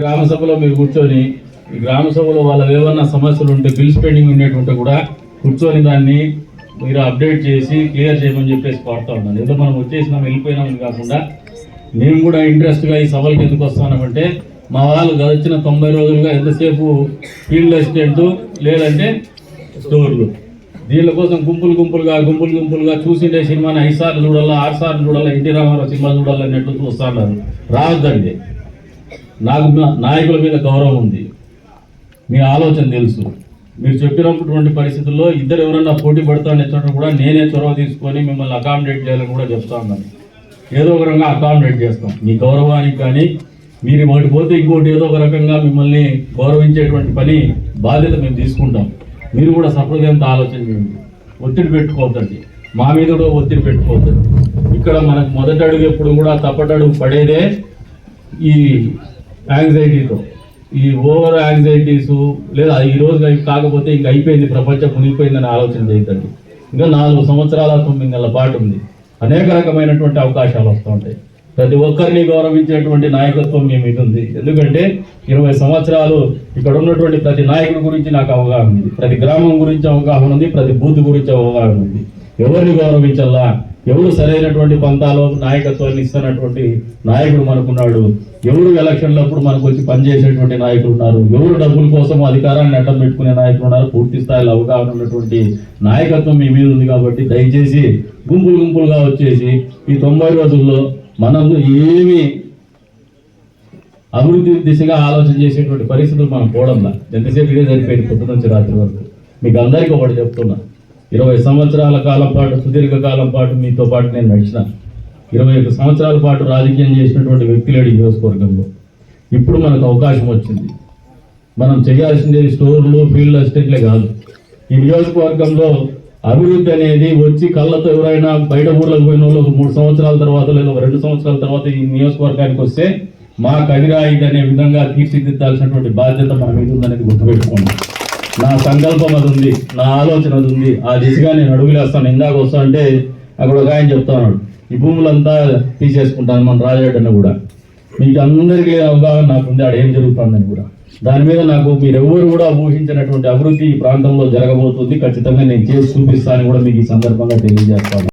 గ్రామ సభలో మీరు కూర్చొని ఈ గ్రామ సభలో వాళ్ళ ఏమన్నా సమస్యలు ఉంటే బిల్స్ పెండింగ్ ఉండేటువంటి కూడా కూర్చొని దాన్ని మీరు అప్డేట్ చేసి క్లియర్ చేయమని చెప్పేసి కోరుతా ఉన్నాను. ఏదో మనం వచ్చేసినాం వెళ్ళిపోయినామని కాకుండా మేము కూడా ఇంట్రెస్ట్గా ఈ సభలకు ఎందుకు వస్తున్నామంటే మా వాళ్ళు గడిచిన తొంభై రోజులుగా ఎంతసేపు ఫీల్డ్ అసిస్టెంట్ లేదంటే స్టోర్లు దీనిల కోసం గుంపులు గుంపులుగా గుంపులు గుంపులుగా చూసిండే సినిమాని ఐదు సార్లు చూడాలా ఆరు సార్లు చూడాలా ఎన్టీ రామారావు సినిమా చూడాలన్నట్టు చూస్తున్నారు. రావద్దండి. నాకు నాయకుల మీద గౌరవం ఉంది. మీ ఆలోచన తెలుసు. మీరు చెప్పినటువంటి పరిస్థితుల్లో ఇద్దరు ఎవరన్నా పోటీ పడతాను ఎత్తడం కూడా నేనే చొరవ తీసుకొని మిమ్మల్ని అకామిడేట్ చేయాలని కూడా చెప్తాను ఏదో ఒక రకంగా అకామిడేట్ చేస్తాం. మీ గౌరవానికి కానీ మీరు ఒకటి పోతే ఇంకోటి ఏదో ఒక రకంగా మిమ్మల్ని గౌరవించేటువంటి పని బాధ్యత మేము తీసుకుంటాం. మీరు కూడా సహృదయంతో ఆలోచన చేయండి. ఒత్తిడి పెట్టుకోవద్దండి. మా మీద కూడా ఒత్తిడి పెట్టుకోవద్దండి. ఇక్కడ మనకు మొదటి అడుగు ఎప్పుడు కూడా తప్పటడుగు పడేదే ఈ యాంగ్జైటీతో ఈ ఓవర్ యాంగ్జైటీసు లేదా ఈ రోజు కాకపోతే ఇంకా అయిపోయింది ప్రపంచం మునిగిపోయిందని ఆలోచన చేయకండి ఇంకా నాలుగు సంవత్సరాల తొమ్మిది నెలల పాటు ఉంది. అనేక రకమైనటువంటి అవకాశాలు వస్తూ ఉంటాయి. ప్రతి ఒక్కరిని గౌరవించేటువంటి నాయకత్వం మీ మీద ఉంది. ఎందుకంటే ఇరవై సంవత్సరాలు ఇక్కడ ఉన్నటువంటి ప్రతి నాయకుడి గురించి నాకు అవగాహన ఉంది. ప్రతి గ్రామం గురించి అవగాహన ఉంది ప్రతి బూత్ గురించి అవగాహన ఉంది. ఎవరిని గౌరవించాలా ఎవరు సరైనటువంటి పంతాలో నాయకత్వాన్ని ఇస్తున్నటువంటి నాయకుడు మనకున్నాడు? ఎవరు ఎలక్షన్లప్పుడు మనకు వచ్చి పనిచేసేటువంటి నాయకులు ఉన్నారు? ఎవరు డబ్బుల కోసం అధికారాన్ని అడ్డం పెట్టుకునే నాయకులు ఉన్నారు? పూర్తి స్థాయిలో అవగాహన ఉన్నటువంటి నాయకత్వం మీ మీద ఉంది కాబట్టి దయచేసి గుంపులు గుంపులుగా వచ్చేసి ఈ తొంభై రోజుల్లో మనం ఏమి అభివృద్ధి దిశగా ఆలోచన చేసేటువంటి పరిస్థితులు మనం పోవడంలా ఎంతసేపు ఇదే సరిపోయింది పొద్దు నుంచి రాత్రి వరకు. మీకు అందరికీ ఒకటి చెప్తున్నా. ఇరవై సంవత్సరాల కాలం పాటు సుదీర్ఘ కాలం పాటు మీతో పాటు నేను నడిచిన ఇరవై ఒక సంవత్సరాల పాటు రాజకీయం చేసినటువంటి వ్యక్తులేడు ఈ నియోజకవర్గంలో. ఇప్పుడు మనకు అవకాశం వచ్చింది. మనం చేయాల్సింది స్టోర్లు ఫీల్డ్ అసిస్టెంట్లే కాదు. ఈ నియోజకవర్గంలో అభివృద్ధి అనేది వచ్చి కళ్ళతో ఎవరైనా బయట ఊర్లకు పోయిన వాళ్ళు ఒక మూడు సంవత్సరాల తర్వాత లేదా రెండు సంవత్సరాల తర్వాత ఈ నియోజకవర్గానికి వస్తే మా కదిరా అనే విధంగా తీర్చిదిద్దాల్సినటువంటి బాధ్యత మన మీద ఉందనేది గుర్తుపెట్టుకోండి. నా సంకల్పం అది ఉంది నా ఆలోచన అది ఉంది. ఆ దిశగా నేను అడుగులేస్తాను ఇందాక వస్తా అంటే అక్కడ ఒక ఆయన చెప్తా ఉన్నాడు ఈ భూములంతా తీసేసుకుంటాను మన రాజరెడ్డిని కూడా. మీకు అందరికీ అవగాహన నాకు ఉంది ఆడ ఏం జరుగుతుందని కూడా. దాని మీద నాకు మీరెవ్వరు కూడా ఊహించినటువంటి అభివృద్ధి ఈ ప్రాంతంలో జరగబోతుంది. ఖచ్చితంగా నేను చేసి చూపిస్తానని కూడా మీకు ఈ సందర్భంగా తెలియజేస్తాను.